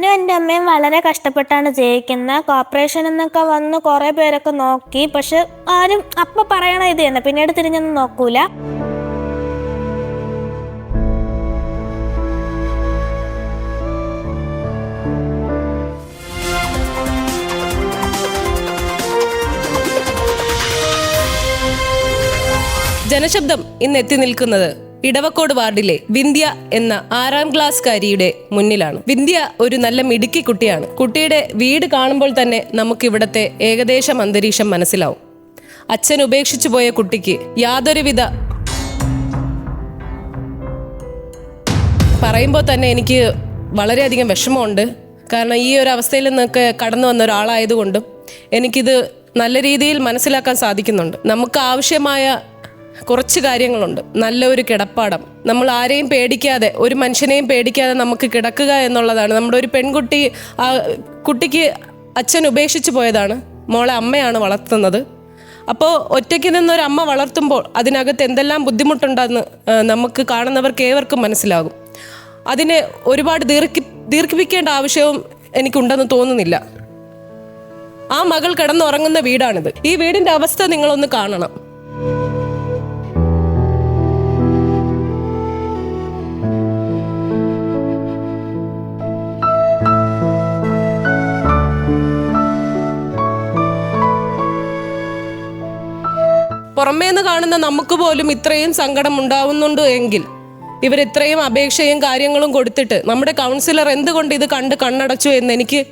ഞാനും എന്റെ അമ്മയും വളരെ കഷ്ടപ്പെട്ടാണ് ജീവിക്കുന്നത് കോർപ്പറേഷൻ എന്നൊക്കെ വന്ന് കുറേ പേരൊക്കെ നോക്കി. പക്ഷെ ആരും അപ്പം പറയണ ഇത് തന്നെ. പിന്നീട് തിരിഞ്ഞൊന്നും നോക്കൂല. ജനശബ്ദം ഇന്ന് എത്തി നിൽക്കുന്നത്. ഇടവക്കോട് വാർഡിലെ വിന്ധ്യ എന്ന ആറാം ക്ലാസ്സുകാരിയുടെ മുന്നിലാണ്. വിന്ധ്യ ഒരു നല്ല മിടുക്കി കുട്ടിയാണ്. കുട്ടിയുടെ വീട് കാണുമ്പോൾ തന്നെ നമുക്ക് ഇവിടത്തെ ഏകദേശം അന്തരീക്ഷം മനസ്സിലാവും. അച്ഛൻ ഉപേക്ഷിച്ചു പോയ കുട്ടിക്ക് യാതൊരുവിധ പറയുമ്പോൾ തന്നെ എനിക്ക് വളരെയധികം വിഷമമുണ്ട്. കാരണം ഈ ഒരു അവസ്ഥയിൽ നിന്നൊക്കെ കടന്നു വന്ന ഒരാളായതുകൊണ്ടും എനിക്കിത് നല്ല രീതിയിൽ മനസ്സിലാക്കാൻ സാധിക്കുന്നുണ്ട്. നമുക്ക് ആവശ്യമായ കുറച്ച് കാര്യങ്ങളുണ്ട്. നല്ലൊരു കിടപ്പാടം. നമ്മൾ ആരെയും പേടിക്കാതെ ഒരു മനുഷ്യനെയും പേടിക്കാതെ നമുക്ക് കിടക്കുക എന്നുള്ളതാണ്. നമ്മുടെ ഒരു പെൺകുട്ടി കുട്ടിക്ക് അച്ഛൻ ഉപേക്ഷിച്ച് പോയതാണ്. മോളെ അമ്മയാണ് വളർത്തുന്നത്. അപ്പോൾ ഒറ്റയ്ക്ക് നിന്നൊരു അമ്മ വളർത്തുമ്പോൾ അതിനകത്ത് എന്തെല്ലാം ബുദ്ധിമുട്ടുണ്ടെന്ന് നമുക്ക് കാണുന്നവർക്ക് ഏവർക്കും മനസ്സിലാകും. അതിനെ ഒരുപാട് ദീർഘി ദീർഘിപ്പിക്കേണ്ട ആവശ്യവും എനിക്കുണ്ടെന്ന് തോന്നുന്നില്ല. ആ മകൾ കിടന്നുറങ്ങുന്ന വീടാണിത്. ഈ വീടിന്റെ അവസ്ഥ നിങ്ങളൊന്ന് കാണണം. പുറമേന്ന് കാണുന്ന നമുക്ക് പോലും ഇത്രയും സങ്കടം ഉണ്ടാവുന്നുണ്ട് എങ്കിൽ ഇവർ ഇത്രയും അപേക്ഷയും കാര്യങ്ങളും കൊടുത്തിട്ട് നമ്മുടെ കൗൺസിലർ എന്തുകൊണ്ട് ഇത് കണ്ട് കണ്ണടച്ചു എന്ന് എനിക്ക്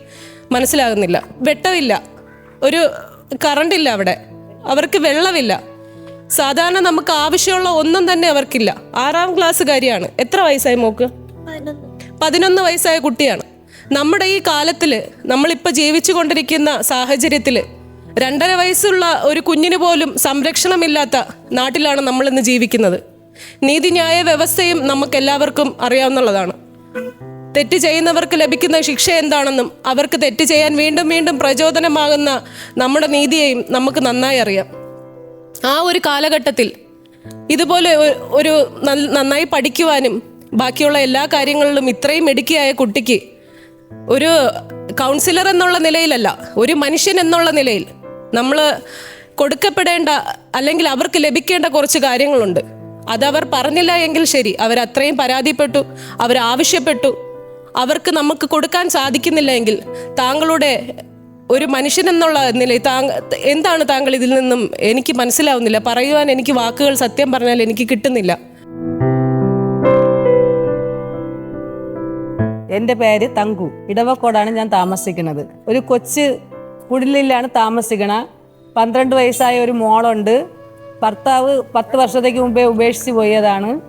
മനസ്സിലാകുന്നില്ല. വെട്ടമില്ല ഒരു കറണ്ടില്ല അവിടെ. അവർക്ക് വെള്ളമില്ല സാധാരണ നമുക്ക് ആവശ്യമുള്ള ഒന്നും തന്നെ അവർക്കില്ല. ആറാം ക്ലാസ്സുകാരിയാണ്. എത്ര വയസ്സായി മോക്ക്? പതിനൊന്ന് വയസ്സായ കുട്ടിയാണ്. നമ്മുടെ ഈ കാലത്തിൽ നമ്മളിപ്പോൾ ജീവിച്ചു കൊണ്ടിരിക്കുന്ന സാഹചര്യത്തിൽ രണ്ടര വയസ്സുള്ള ഒരു കുഞ്ഞിന് പോലും സംരക്ഷണമില്ലാത്ത നാട്ടിലാണ് നമ്മൾ ഇന്ന് ജീവിക്കുന്നത് നീതിന്യായ വ്യവസ്ഥയും നമുക്ക് എല്ലാവർക്കും അറിയാവുന്നതാണ്. തെറ്റ് ചെയ്യുന്നവർക്ക് ലഭിക്കുന്ന ശിക്ഷ എന്താണെന്നും അവർക്ക് തെറ്റ് ചെയ്യാൻ വീണ്ടും വീണ്ടും പ്രചോദനമാകുന്ന നമ്മുടെ നീതിയെയും നമുക്ക് നന്നായി അറിയാം. ആ ഒരു കാലഘട്ടത്തിൽ ഇതുപോലെ ഒരു നന്നായി പഠിക്കുവാനും ബാക്കിയുള്ള എല്ലാ കാര്യങ്ങളിലും ഇത്രയും മെടുക്കിയായ കുട്ടിക്ക് ഒരു കൗൺസിലർ എന്നുള്ള നിലയിലല്ല ഒരു മനുഷ്യൻ എന്നുള്ള നിലയിൽ നമ്മൾ കൊടുക്കപ്പെടേണ്ട അല്ലെങ്കിൽ അവർക്ക് ലഭിക്കേണ്ട കുറച്ച് കാര്യങ്ങളുണ്ട്. അതവർ പറഞ്ഞില്ല എങ്കിൽ ശരി. അവർ അത്രയും പരാതിപ്പെട്ടു. അവർ ആവശ്യപ്പെട്ടു. അവർക്ക് നമുക്ക് കൊടുക്കാൻ സാധിക്കുന്നില്ല എങ്കിൽ താങ്കളുടെ ഒരു മനുഷ്യൻ എന്നുള്ള നിലയിൽ താങ്ക എന്താണ് താങ്കൾ ഇതിൽ നിന്നും എനിക്ക് മനസ്സിലാവുന്നില്ല. പറയുവാൻ എനിക്ക് വാക്കുകൾ സത്യം പറഞ്ഞാൽ എനിക്ക് കിട്ടുന്നില്ല. എന്റെ പേര് തങ്കു. ഇടവക്കോടാണ് ഞാൻ താമസിക്കുന്നത്. ഒരു കൊച്ച് കുടിലിലാണ് താമസിക്കണ. പന്ത്രണ്ട് വയസ്സായ ഒരു മോളുണ്ട്. ഭർത്താവ് പത്ത് വർഷത്തേക്ക് മുമ്പേ ഉപേക്ഷിച്ച് പോയതാണ്.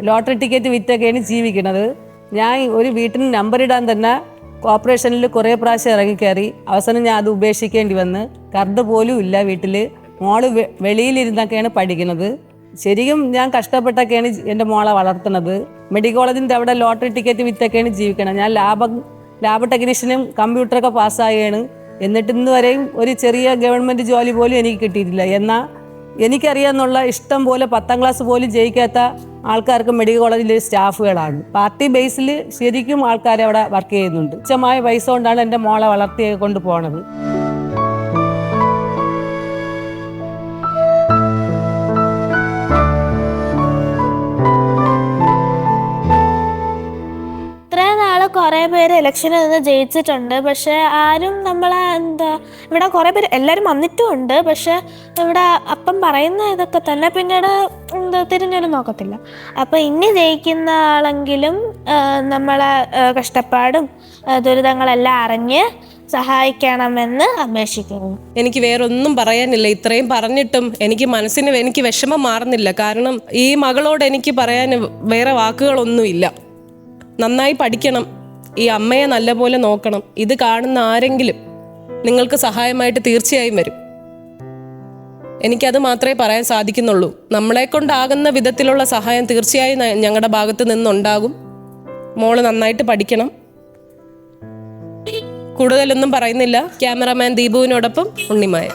ലോട്ടറി ടിക്കറ്റ് വിറ്റൊക്കെയാണ് ജീവിക്കുന്നത്. ഞാൻ ഒരു വീട്ടിന് നമ്പർ ഇടാൻ തന്നെ കോർപ്പറേഷനിൽ കുറേ പ്രാവശ്യം ഇറങ്ങിക്കയറി. അവസാനം ഞാൻ അത് ഉപേക്ഷിക്കേണ്ടി വന്ന്. കറണ്ട് പോലും ഇല്ല വീട്ടിൽ മോൾ വെളിയിലിരുന്നൊക്കെയാണ് പഠിക്കുന്നത്. ശരിക്കും ഞാൻ കഷ്ടപ്പെട്ടൊക്കെയാണ് എന്റെ മോളെ വളർത്തുന്നത്. മെഡിക്കൽ കോളേജിന്റെ അവിടെ ലോട്ടറി ടിക്കറ്റ് വിറ്റൊക്കെയാണ് ജീവിക്കണം ഞാൻ ലാബ് ലാബ് ടെക്നീഷ്യനും കമ്പ്യൂട്ടറൊക്കെ പാസ്സായാണ് എന്നിട്ട് ഇന്ന് വരെയും ഒരു ചെറിയ ഗവൺമെന്റ് ജോലി പോലും എനിക്ക് കിട്ടിയിട്ടില്ല. എന്നാൽ എനിക്കറിയാമെന്നുള്ള ഇഷ്ടം പോലെ പത്താം ക്ലാസ് പോലും ജയിക്കാത്ത ആൾക്കാർക്ക് മെഡിക്കൽ കോളേജിൽ സ്റ്റാഫുകളാണ്. പാർട്ടി ബേസിൽ ശരിക്കും ആൾക്കാർ അവിടെ വർക്ക് ചെയ്യുന്നുണ്ട്. തുച്ഛമായ പൈസ കൊണ്ടാണ് എന്റെ മോളെ വളർത്തി കൊണ്ട് പോണത്. കുറേ പേര് ഇലക്ഷനിൽ നിന്ന് ജയിച്ചിട്ടുണ്ട്. പക്ഷെ ആരും നമ്മളെ എന്താ ഇവിടെ കുറേ പേര് എല്ലാവരും വന്നിട്ടും ഉണ്ട്. പക്ഷെ ഇവിടെ അപ്പം പറയുന്ന ഇതൊക്കെ തന്നെ പിന്നീട് എന്താ തിരിഞ്ഞൊരു നോക്കത്തില്ല. അപ്പോൾ ഇനി ജയിക്കുന്ന ആളെങ്കിലും നമ്മളെ കഷ്ടപ്പാടും ദുരിതങ്ങളെല്ലാം അറിഞ്ഞ് സഹായിക്കണമെന്ന് അപേക്ഷിക്കുന്നു. എനിക്ക് വേറൊന്നും പറയാനില്ല. ഇത്രയും പറഞ്ഞിട്ടും എനിക്ക് മനസ്സിന് എനിക്ക് വിഷമം മാറുന്നില്ല. കാരണം ഈ മകളോട് എനിക്ക് പറയാൻ വേറെ വാക്കുകളൊന്നുമില്ല. നന്നായി പഠിക്കണം. ഈ അമ്മയെ നല്ലപോലെ നോക്കണം. ഇത് കാണുന്ന ആരെങ്കിലും നിങ്ങൾക്ക് സഹായമായിട്ട് തീർച്ചയായും വരും. എനിക്കത് മാത്രമേ പറയാൻ സാധിക്കുന്നുള്ളൂ. നമ്മളെ കൊണ്ടാകുന്ന വിധത്തിലുള്ള സഹായം തീർച്ചയായും ഞങ്ങളുടെ ഭാഗത്ത് നിന്നുണ്ടാകും. മോൾ നന്നായിട്ട് പഠിക്കണം. കൂടുതലൊന്നും പറയുന്നില്ല. ക്യാമറാമാൻ ദീപുവിനോടൊപ്പം ഉണ്ണിമായ